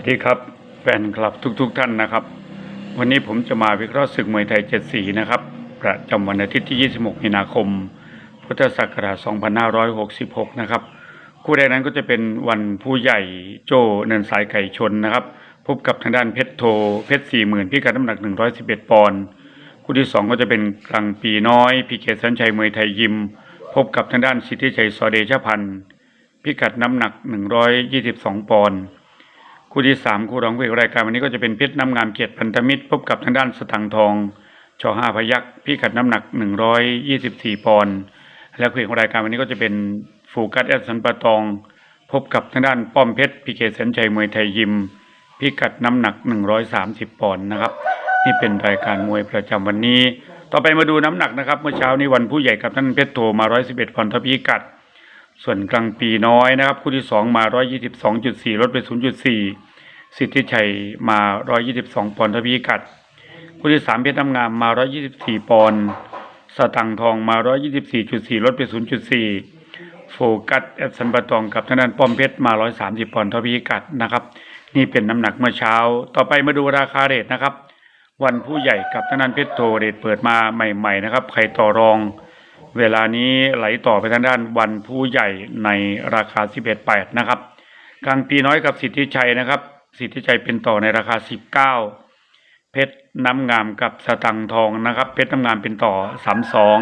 วัสดีครับแฟนคลับทุกๆทท่านนะครับ วันนี้ผมจะมาวิเคราะห์ศึกมวยไทยเจ็ดสีนะครับ ประจำวันอาทิตย์ที่ 26 มีนาคม พุทธศักราช 2566 นะครับ คู่แรกนั้นก็จะเป็นวันผู้ใหญ่โจเนินสายไก่ชนนะครับ พบกับทางด้านเพชรโท เพชรสี่หมื่นพิกัดน้ำหนัก 111 ปอนด์คู่ที่ 2 ก็จะเป็นกลางปีน้อยพีเกตสัญชัยมวยไทยยิม พบกับทางด้านสิทธิชัยสอเดชพันธ์พิกัดน้ำหนัก 122 ปอนด์ คู่ที่สามคู่รองเอกรายการวันนี้ก็จะเป็นเพชรน้ำงามเกียรติพันธมิตร พบกับทางด้านสตังทองชอห้าพยักพิกัดน้ำหนักหนึ่งร้อยยี่สิบสี่ปอนด์และคู่เอกของรายการวันนี้ก็จะเป็นฟูกัสแอดสันปะตอง พบกับทางด้านป้อมเพชรพีเคแสนชัยมวยไทยยิมพิกัดน้ำหนักหนึ่งร้อยสามสิบปอนด์นะครับนี่เป็นรายการมวยประจำวันนี้ ต่อไปมาดูน้ำหนักนะครับ เมื่อเช้านี้วันผู้ใหญ่กับท่านเพชรโทมาร้อยสิบเอ็ดปอนด์ท่าพิกัด ส่วนกลางปีน้อยนะครับ คู่ที่สองมาร้อยยี่สิบสองจุดสี่ลดไปศูนย์จุดสี่สิทธิชัยมา 122 ปอนด์ทวีกัด คู่ที่สามเพชรน้ำงามมา 124 ปอนด์สตังทองมา 124.4 ลดไป 0.4 โฟกัสแอดสันปะตองกับทางด้านป้อมเพชรมา 130 ปอนด์ทวีกัดนะครับ นี่เป็นน้ำหนักเมื่อเช้า ต่อไปมาดูราคาเรทนะครับ วันผู้ใหญ่กับทางด้านเพชรโทเรทเปิดมาใหม่ ๆ นะครับ ใครต่อรอง เวลานี้ไหลต่อไปทางด้านวันผู้ใหญ่ในราคา 11.8 นะครับ กลางปีน้อยกับสิทธิชัยนะครับ สิทธิชัยเป็นต่อในราคา 19 เพชรน้ำงามกับสตังทองนะครับ เพชรน้ำงามเป็นต่อ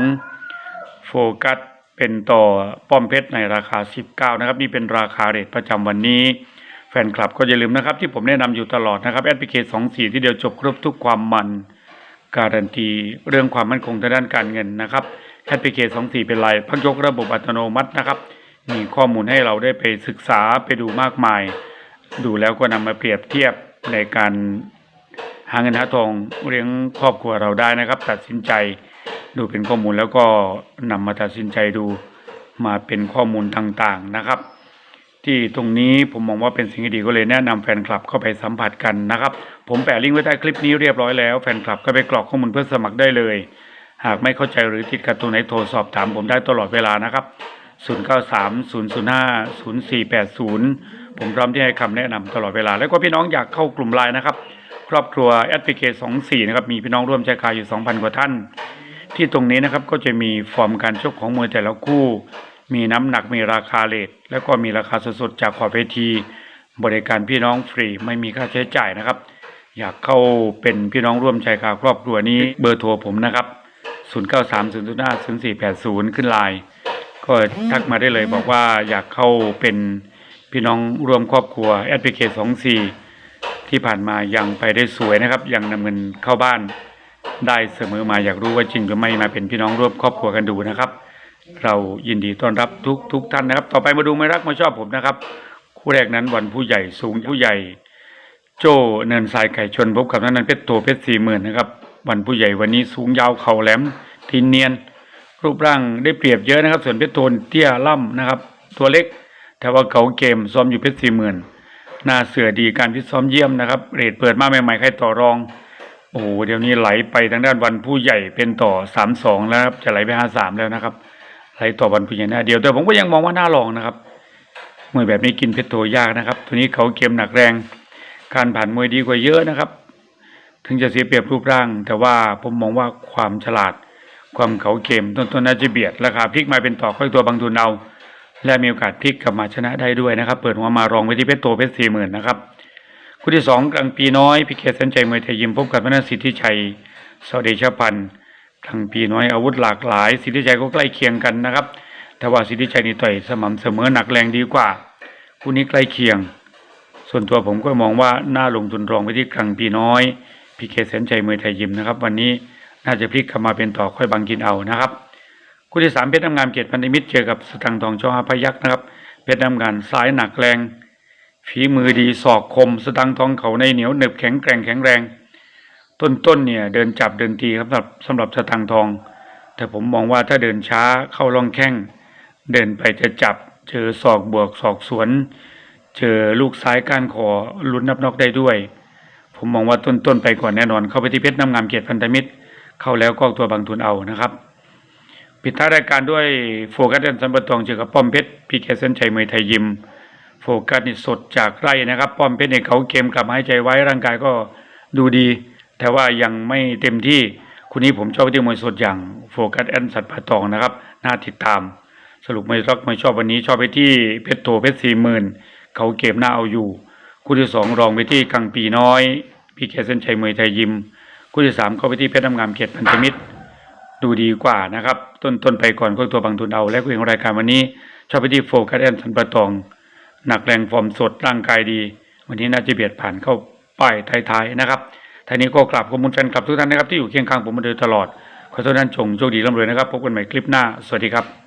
32 โฟกัสเป็นต่อป้อมเพชรในราคา 19 นะครับ นี่เป็นราคาเรทประจำวันนี้ แฟนคลับก็อย่าลืมนะครับ ที่ผมแนะนำอยู่ตลอดนะครับแอดพลิเคชัน24 ที่เดียวจบครบทุกความมัน การันตีเรื่องความมั่นคงทางด้านการเงินนะครับ แอดพลิเคชัน24 เป็นลายพักยกระบบอัตโนมัตินะครับ มีข้อมูลให้เราได้ไปศึกษาไปดูมากมาย ดูแล้วก็นำมาเปรียบเทียบในการหาเงินหาทองเลี้ยงครอบครัวเราได้นะครับ ตัดสินใจดูเป็นข้อมูลแล้วก็นำมาตัดสินใจดูมาเป็นข้อมูลต่างๆนะครับ ที่ตรงนี้ผมมองว่าเป็นสิ่งที่ดีก็เลยแนะนำแฟนคลับเข้าไปสัมผัสกันนะครับ ผมแปะลิงก์ไว้ใต้คลิปนี้เรียบร้อยแล้วแฟนคลับก็ไปกรอกข้อมูลเพื่อสมัครได้เลย หากไม่เข้าใจหรือติดขัดตรงไหนโทรสอบถามผมได้ตลอดเวลานะครับ 0930050480 ผมพร้อมที่ให้คำแนะนำตลอดเวลา แล้วก็พี่น้องอยากเข้ากลุ่มไลน์นะครับ ครอบครัวแอดพิเคชัน24นะครับ มีพี่น้องร่วมใจคาอยู่ 2,000 กว่าท่าน ที่ตรงนี้นะครับก็จะมีฟอร์มการชกของมวยแต่ละคู่ มีน้ำหนัก มีราคาเลท แล้วก็มีราคาสดๆจากขอบเวที บริการพี่น้องฟรี ไม่มีค่าใช้จ่ายนะครับ อยากเข้าเป็นพี่น้องร่วมใจคาครอบครัวนี้เบอร์โทรผมนะครับ 0930050480 ขึ้นไลน์ก็ทักมาได้เลยบอกว่าอยากเข้าเป็นพี่น้องรวมครอบครัวแอดพลิเคชัน24ที่ผ่านมายังไปได้สวยนะครับ ยังนำเงินเข้าบ้านได้เสมอมาอยากรู้ว่าจริงหรือไม่มาเป็นพี่น้องร่วมครอบครัวกันดูนะครับ เรายินดีต้อนรับทุกทุกท่านนะครับ ต่อไปมาดูไม่รักไม่ชอบผมนะครับ คู่แรกนั้นวันผู้ใหญ่สูงผู้ใหญ่ โจ้เนินสายไก่ชนพบกับทางนั้นเพชรโตเพชรสี่หมื่นนะครับ วันผู้ใหญ่วันนี้สูงยาวเข่าแหลมทีเนียน รูปร่างได้เปรียบเยอะนะครับ ส่วนเพชรโทนเตี้ยล่ำนะครับ ตัวเล็ก แต่ว่าเขาเกมซ้อมอยู่เพชรสี่หมื่นหน้าเสือดีการพิซ้อมเยี่ยมนะครับ เรทเปิดมาใหม่ๆใครต่อรอง โอ้โหเดี๋ยวนี้ไหลไปทางด้านวันผู้ใหญ่เป็นต่อสามสองแล้วครับจะไหลไปห้าสามแล้วนะครับไหลต่อวันผู้ใหญ่หน้าเดียวแต่ผมก็ยังมองว่าน่าลองนะครับมวยแบบนี้กินเพชรโทยากนะครับ ตัวนี้เขาเกมหนักแรง การผ่านมวยดีกว่าเยอะนะครับ ถึงจะเสียเปรียบรูปร่าง แต่ว่าผมมองว่าความฉลาด ความเขาเกมต้นๆน่าจะเบียดราคาพลิกมาเป็นต่อค่อยตัวบางทุนเอา และมีโอกาสพลิกกลับมาชนะได้ด้วยนะครับ เปิดหัวมารองไว้ที่เพชรโตเพชรสี่หมื่นนะครับคู่ที่สองกลางปีน้อยพิเคสันใจมวยไทยยิมพบกับพนันสิทธิชัยสวเดชพันธ์กลางปีน้อยอาวุธหลากหลาย สิทธิชัยก็ใกล้เคียงกันนะครับแต่ว่าสิทธิชัยนี่ต่อยสม่ำเสมอหนักแรงดีกว่าคู่นี้ใกล้เคียง ส่วนตัวผมก็มองว่าน่าลงทุนรองไปที่กลางปีน้อย พีเคแสนใจมวยไทยยิมนะครับ วันนี้น่าจะพลิกกลับมาเป็นต่อค่อยบังกินเอานะครับคู่ที่สามเพชรน้ำงามเกียรติพันธมิตรเจอกับสตังทองช่อห้าพยักษ์นะครับเพชรน้ำงามซ้ายหนักแรง ฝีมือดีศอกคม สตังทองเขาในเหนียวหนึบแข็งแกร่งแข็งแรง ต้นๆเนี่ยเดินจับเดินตีครับสำหรับสำหรับสตังทอง แต่ผมมองว่าถ้าเดินช้าเข้าล่องแข้ง เดินไปจะจับ เจอศอกบวกศอกสวน เจอลูกซ้ายก้านคอลุ้นนับนอกได้ด้วย ผมมองว่าต้นๆไปก่อนแน่นอน เข้าไปที่เพชรน้ำงามเกียรติพันธมิตร เข้าแล้วก็ตัวบางทุนเอานะครับ ปิดท้ายรายการด้วยโฟกัสเดนสันปะตองเจอกับป้อมเพชรพีเคเซนชัยมวยไทยยิม โฟกัสนี่สดจากไร่นะครับ ป้อมเพชรเนี่ยเขาเกมกลับมาให้ใจไว้ร่างกายก็ดูดี แต่ว่ายังไม่เต็มที่คุณนี้ผมชอบไปที่มวยสดอย่างโฟกัสแอนสัตว์ป่าตองนะครับน่าติดตาม สรุปไม่รักไม่ชอบวันนี้ชอบไปที่เพชรโทเพชรสี่หมื่นเขาเกมหน้าเอาอยู่ คู่ที่สองรองไปที่กังปีน้อยพี่แกเส้นชัยมวยไทยยิม คู่ที่สามเข้าไปที่เพชรน้ำงามเขตพันธมิตร ดูดีกว่านะครับ ต้นต้นไปก่อนก็ตัวบางทุนเอา และคู่เอกของรายการวันนี้ ชอบไปที่โฟกัสแอนสันปะตอง หนักแรงฟอร์มสดร่างกายดี วันนี้น่าจะเบียดผ่านเข้าป้ายท้ายๆนะครับท่านี้ก็กราบขอบคุณแฟนคลับทุกท่านนะครับที่อยู่เคียงข้างผมมาโดยตลอดขอโทษท่านชงโชคดีร่ำรวยนะครับพบกันใหม่คลิปหน้า สวัสดีครับ